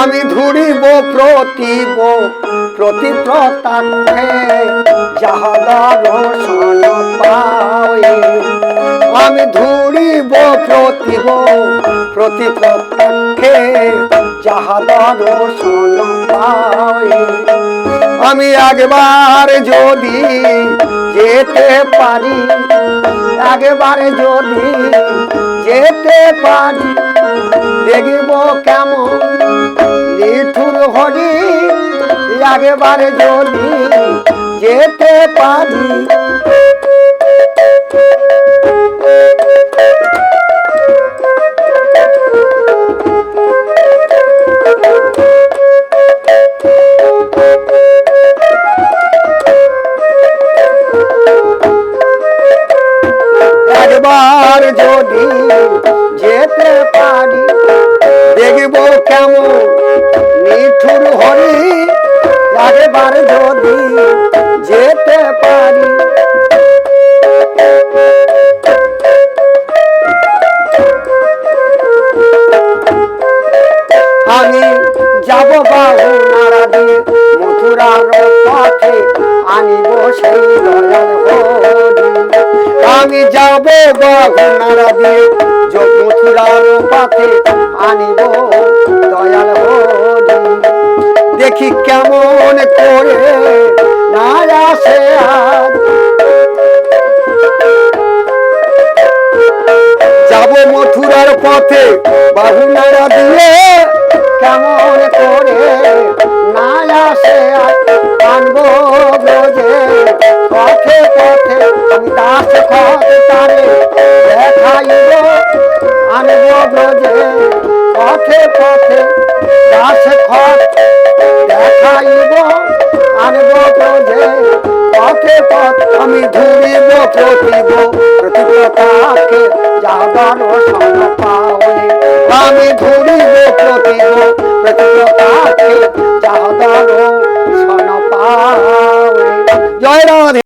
আমি ধরিব, প্রতিব প্রতি প্রতাক্ষে যাহাদার দর্শন পাওয়ে। আমি ধুরিব, প্রতিব প্রতি প্রতাক্ষে যাহাদার দর্শন পাওয়ে। আমি একবার যদি যেতে পারি, একবার যদি যেতে পারি, দেখব কেমন হরি একবারে যদি যেতে পারি। একবার যদি যেতে হরি একবার যদি যেতে পারি। আমি যাব বাহু নাড়া দিয়ে মথুরার পথে আনিব সেই দয়াল হরি। আমি যাব বাহু নাড়া দিয়ে মথুরার পথে কেমন করে না আসে আজ যাব মথুরার পথে বাহু নাড়া দিয়ে, কেমন করে না আসে আনব ব্রজে, পথে পথে আমি দাস খত তারে দেখাইব। আনব ব্রজে, পথে পথে দাস খত দেখাইব, আনব ব্রজে পথে পথ আমি ঘুরিব প্রতিব প্রতিপ্রতাকে যাবার সম পাওয়ে। আমি ঘুরিব প্রতিব প্রতিপ্রতাকে যাবার সন পাওয়ে। জয় রাধে।